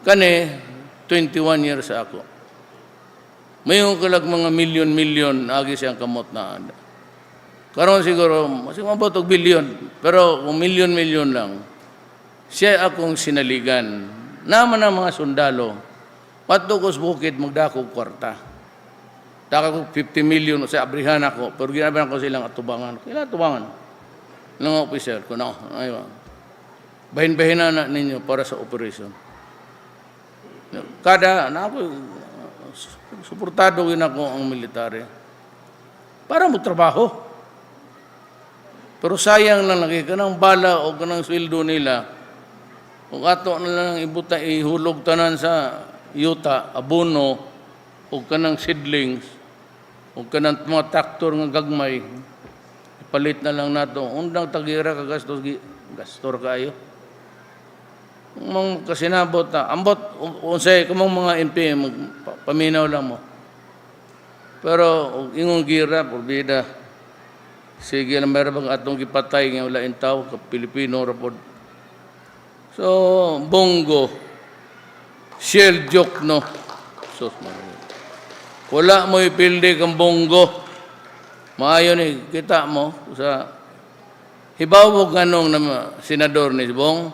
Kani, 21 years ako. Mayon kalag mga milyon-milyon agi siyang kamot na ada. Karon siguro, masig mabot og bilyon, pero kung milyon-milyon lang, siya akong sinaligan. Naman ang mga sundalo, patukos bukid magdako kwarta. Daka ko 50 million sa abrihan ako, pero ginabayan ko silang atubangan. Kailan atubangan? Ng officer ko, no, ayun. Bahin-bahinan na ninyo para sa operation. Kada, na ako, suportado yun ako ang military. Para mo trabaho. Pero sayang lang lagi ka ng bala o ka ng sweldo nila. Kung ato na lang ibuta, ihulog tanan sa yuta, abono, o ka ng seedlings, o ka ng mga traktor nga gagmay, ipalit na lang nato. Undang tagira ka gastos, gastor kayo. Kung kasinabot na, ambot, unsay, kumang mga MP, paminaw lang mo. Pero, ug ingon gira, porbida, sige na meron bang atong gipatay nga wala intaw, ka Pilipino rapod. So, bongo, shell joke, no? Sus. Wala mo ipildi kang bongo. Maayo ni, kita mo, sa hibaw mo ganong na senador ni Bong,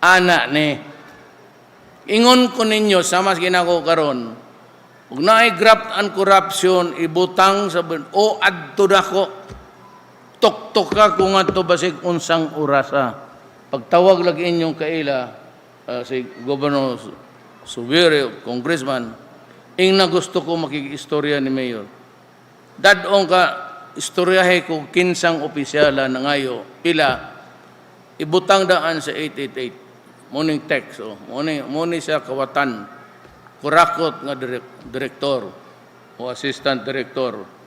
ana ni. Ingon ko ninyo, sa mas ginako karon, Ug naay graft and corruption, ibutang sa o adto dako. Tok-tok ka kung adto basig unsang orasa. Pagtawag lagi inyong kaila, ah, si Governor Su- Subire, Congressman, ing na gusto ko makikistorya ni Mayor. Dadong ka, istoryahe ko kinsang opisyala na ngayo, pila, ibutang daan sa 888. Morning text, oh. Morning, morning siya kawatan. Kurakot nga direk, direktor o assistant director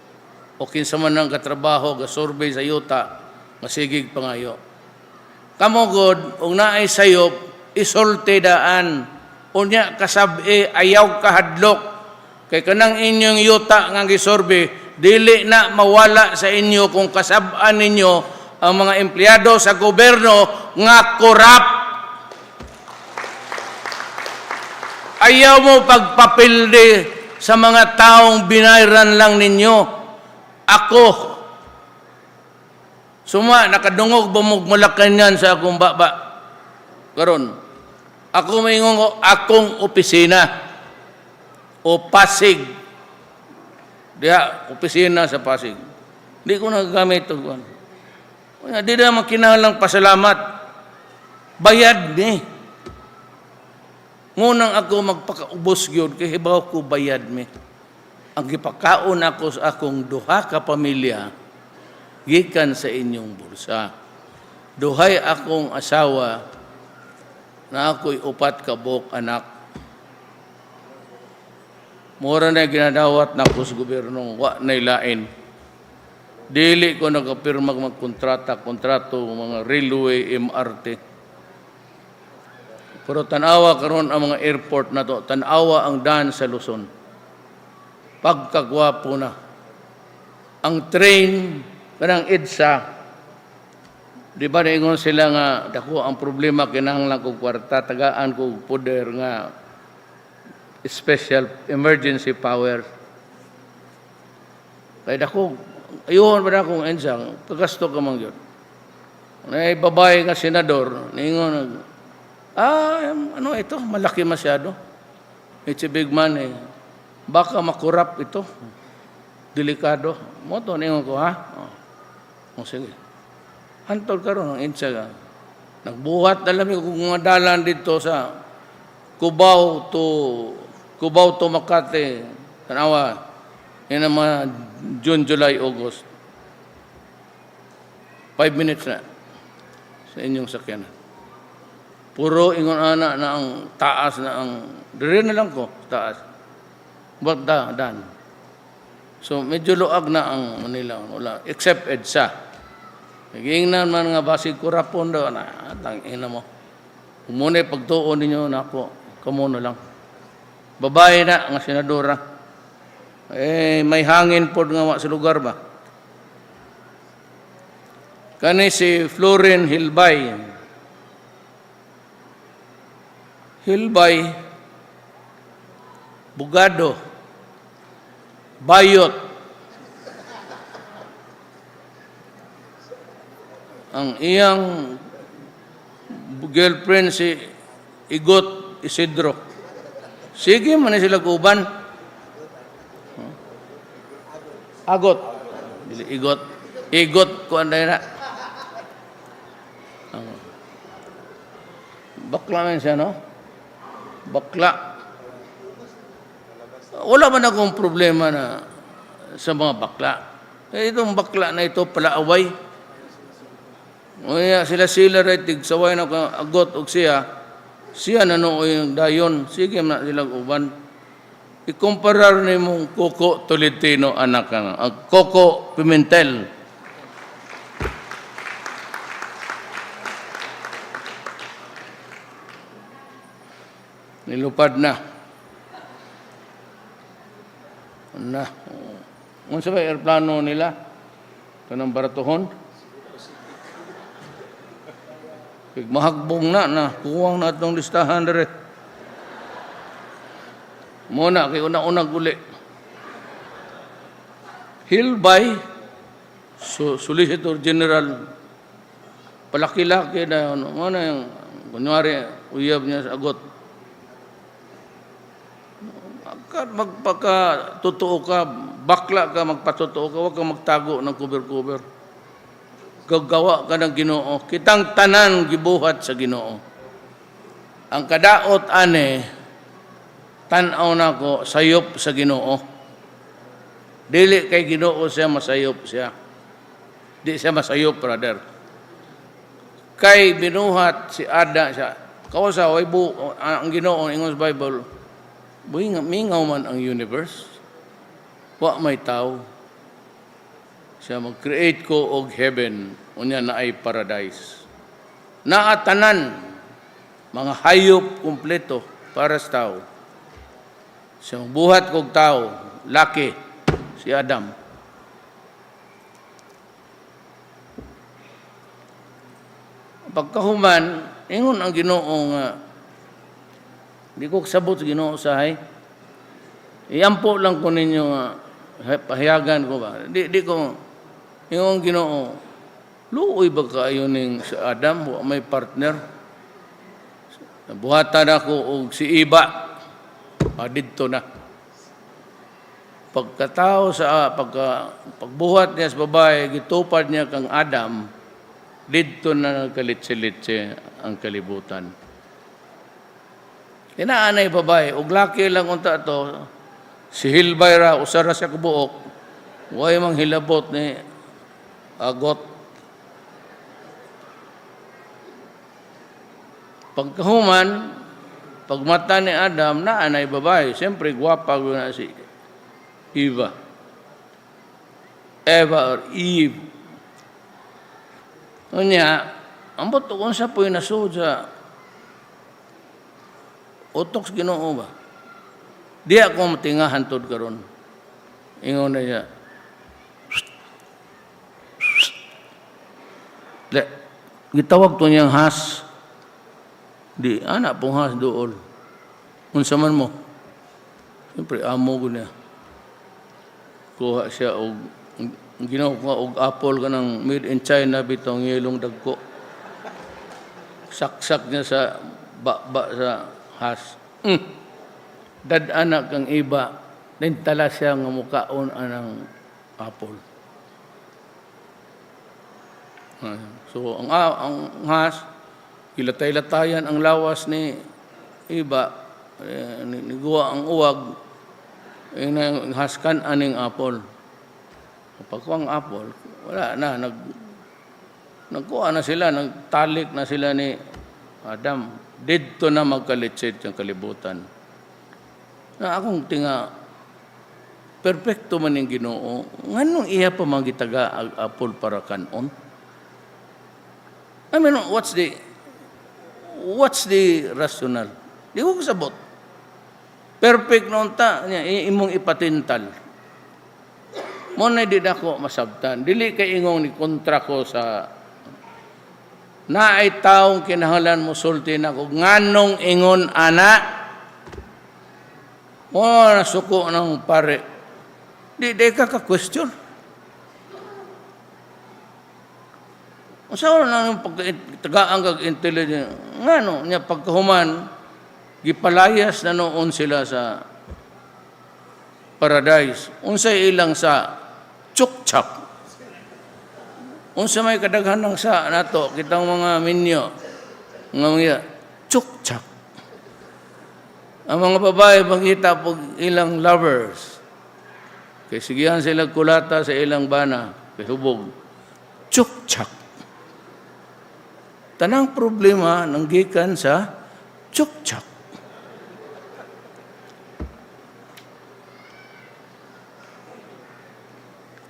o kinsa man ang katrabaho, ga survey sa yuta, masigig pangayo. Kamugod, ug naay sayop, isulti daan. Unya kasabi, ayaw kahadlok. Kay kanang inyong yuta nga gisurvey, dili na mawala sa inyo kung kasabaan ninyo ang mga empleyado sa gobyerno nga korap. Ayaw mo pagpapildi sa mga taong binayran lang ninyo. Ako, suma, nakadungog bumog malakanyan sa akong baba. Karon, ako maingon ko, akong opisina o Pasig. Diya, opisina sa Pasig. Di ko nagagamit ito. Di na makinahanglang pasalamat. Bayad ni. Ngunang ako magpakaubos gyud kay hibaw ko bayad mi. Ang gipakaon ako sa akong duha ka pamilya gikan sa inyong bulsa. Duhay akong asawa na ako'y upat ka buok anak. Mura na ginadawat na ako sa gobyerno, wa na ilain. Dili ko nagapirma magkontrata, kontrato, mga railway, MRT. Pero tanawa karon ang mga airport na to, tanawa ang daan sa Luzon. Pagkagwapo na. Ang train, kanang EDSA, di ba naingon sila nga, dako ang problema kinahanglan kog kwarta, tagaan kog poder nga special emergency power. Kaya dako, ayun ba na akong ensang, kagasto ka man yun. May babae nga senador, ningon, Ah, ano ito? Malaki masyado. It's a big man eh. Baka makurap ito. Delikado. Mo to ningon ko ha. Oh. oh sige. Hantol karon ang insa ka. Nagbuhat na lang kung mga dalan dito sa Cubao to Cubao to Makati. Tanawa. Yan ang mga June, July, August. Five minutes na sa inyong sakyanan. Puro ingon ana na ang taas na ang dire na lang ko taas. But da dan. So medyo luag na ang Manila wala except EDSA. Naging man nga basig kurapon do na tang ina mo. Umune pagtuon ninyo nako kamo na lang. Babae na nga senadora. Eh may hangin pod nga wa sa lugar ba. Kani si Florin Hilbay, Hilbay, Bugado, Bayot, ang iyang girlfriend si Igot Isidro. Sige, man sila guban. Agot. Igot. Igot ko anday na. Ang- Bakla man siya, no? Bakla. Wala man akong problema na sa mga bakla. Eh, itong bakla na ito pala away. O ya, sila sila ray saway na agot og siya. Siya na no yung dayon. Sige na sila uban. Ikumparar ni mong Coco Tolentino anak ka na. Ang Coco Pimentel. Nilupad na. Na. Unsa ba aeroplano nila? Kanang baratuhon? Kig mahagbong na na kuwang na itong listahan dire. Muna kay una-unang uli. Hilbay so, Solicitor General palaki-laki na ano, ano yung kunyari uyab niya sa agot. Pagka magpaka totoo ka, bakla ka, magpatotoo ka, huwag kang magtago ng cover-cover gagawa ka ng ginoo. Kitang tanan gibuhat sa ginoo. Ang kadaot ane, tanaw na ko, sayop sa ginoo. Dili kay ginoo siya masayop siya. Di siya masayop, brother. Kay binuhat si Ada siya. Kausa, way bu, ang ginoo, sa Bible, mingaw man ang universe. Wa may tao. Siya mag-create ko og heaven. Unya na ay paradise. Naatanan mga hayop kumpleto para sa tao. Siya buhat kog tao. Laki si Adam. Pagkahuman ingon ang Ginoo nga di ko sabot sa Ginoo sahay iampo lang ko ninyo nga pahayagan ko ba di di ko yung ginoo, luoy ba kayo ning sa Adam, wa may partner? Buhatan ako og si Iba, ah, didto na. Pagkatao sa pagka, pagbuhat niya sa babae, gitupad niya kang Adam, didto na nagkalitsi-litsi ang kalibutan. Inaanay babae, og laki lang unta to, si Hilbay ra, usara siya kubuok, way mang hilabot ni agot. Pagkahuman, pagmata ni Adam, na anay babae, siyempre gwapa na si Eva. Eva or Eve. Unya, ang boto kung sa po'y nasud sa utok sa ginoo ba? Di ako matingahan tod karon. Ingon na siya, Le, gitawag to niyang has. Di, anak pong has dool. Unsa man mo. Siyempre, amo ko niya. Kuha siya og ginawa og apple ka ng made in China bitong yelong dagko. Saksak niya sa ba, sa has. Mm. Dad anak kang iba, nintala siya nga mukaon anang apple. Ah, So ang ang has gilatay-latayan ang lawas ni iba eh, ni- niguwa ang uwag eh, na haskan aning apple. Kapag ang apple, wala na nag nagkuha na sila, nagtalik na sila ni Adam. Dito na magkalitsid ng kalibutan. Na akong tinga, perfecto man yung ginoo. Nganong iya pa magitaga apple para kanon? I mean, what's the what's the rational? Di ko kasabot. Perfect noon ta, imong ipatintal. Mo na di ako masabtan. Dili kay ingong ni kontra ko sa na ay taong kinahanglan mo sulti na ko nganong ingon ana? Mo na suko ng pare. Di di ka ka question Usaw na ng pagtagaan kag intelligent ngano nya pagkahuman gipalayas na noon sila sa paradise. Unsay ilang sa chukchak unsa may kadaghan ng sa nato? Kitang mga minyo. Nga mga chukchak ang mga babae pagkita pag ilang lovers. Kay sigihan sila kulata sa ilang bana kay hubog. Chukchak tanang problema nang gikan sa chukchak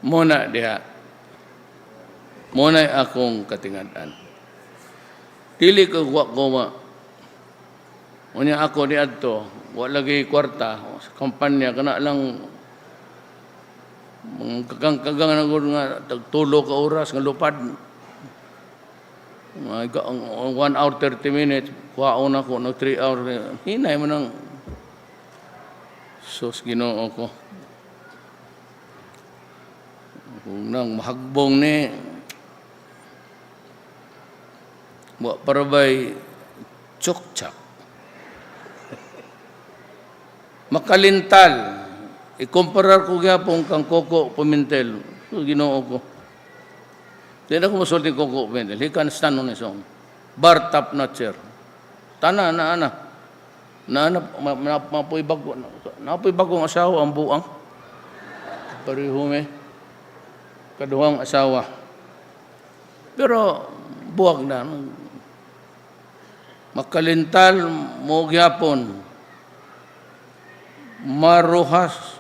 muna diha muna akong katingatan dili ko wa ko ma unya ako ni adto wa lagi kwarta sa kampanya kana lang mga kagang-kagang na gud nga tagtulo ka oras nga lupad. Mga ga- ang 1 hour 30 minutes kuhaon ako no 3 hour hinay mo nang sus Ginoo ko. Kung nang mahagbong ni wa parabay chukchak makalintal. Ikumparar ko gyapon kang koko pumintel so, Ginoo ko. Di na ko masulti koko pumintel he can stand on his own. Bar top notcher tana na ana na ana ma- ma- mapoy bago napoy bagong asawa ang buang. Parihume kaduhang asawa. Pero buwag na. Makalintal mo gyapon. Maruhas.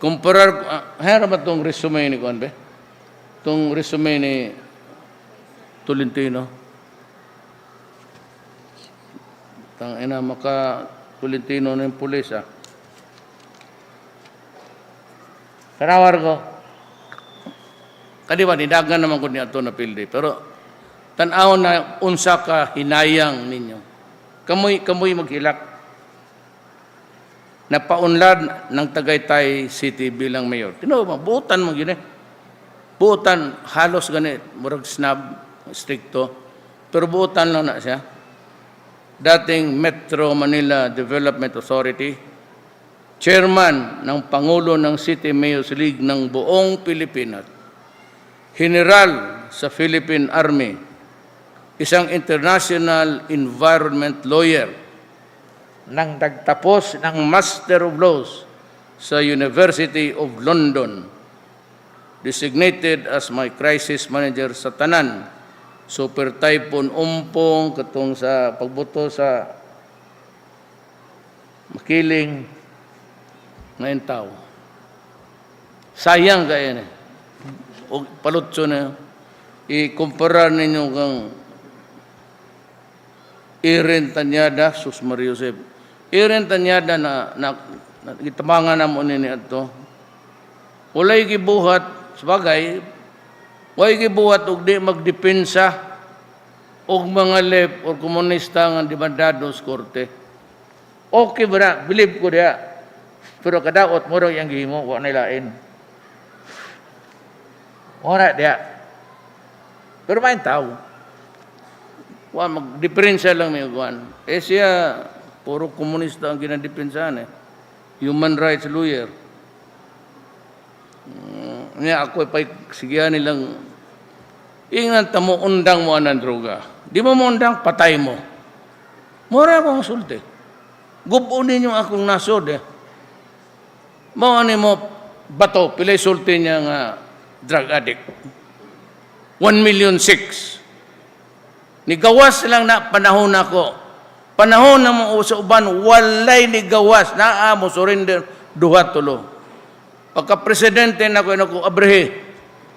Kumparar, uh, hera ba itong resume ni Kuan be? Itong resume ni Tolentino. Tang ina maka Tolentino ng pulis ah. Karawar ko. Kadi ba, nidagan naman ko niya ito na pildi. Pero, tanaw na unsa ka hinayang ninyo. Kamoy, kamoy maghilak. Napaunlad ng Tagaytay City bilang mayor. Tino ba, buutan mo eh. Buutan, halos ganit, murag snub, stricto. Pero buutan lang na siya. Dating Metro Manila Development Authority, chairman ng Pangulo ng City Mayors League ng buong Pilipinas, general sa Philippine Army, isang international environment lawyer, nang nagtapos ng Master of Laws sa University of London, designated as my crisis manager sa Tanan, Super Typhoon Umpong, katong sa pagbuto sa Makiling, ngayon tao. Sayang kaya ni. O palutso na ikumpara ninyo kang Iren Tanyada, Sus Maria Josep. Iren Tanyada na, na, na gitamangan na mo nini ato. Walay gibuhat, sabagay, walay gibuhat og di magdepensa og mga lep o komunista nga demandados korte. Okay ba na? Believe ko diya. Pero kadaot mo raw yung gihimo, wa na lain. Ora dia. Pero may tao. Wa magdiferensya lang may kuan. Eh siya puro komunista ang ginadepensahan eh. Human rights lawyer. Mm, niya ako pa sigihan nilang ingnan tamo undang mo anang droga. Di mo mo undang, patay mo. Mura akong sulti. Gubunin yung akong nasod eh. Mao ni mo bato pilay sulti niya nga drug addict. 1 million six. Nigawas lang na panahon ako. Panahon na mo sa walay ni gawas na mo surrender duha tulo. Pagka presidente na ko nako abrehe.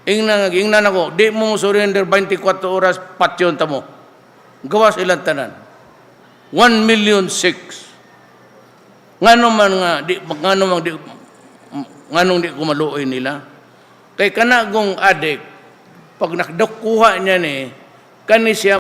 Ingna ingna nako di mo surrender 24 oras patyon ta mo. Gawas ilang tanan. 1 million six. Ngano man nga di ngano man di nganong di kumaluoy nila Kay kanagong adik, pag nakdakuha niya ni, kani siya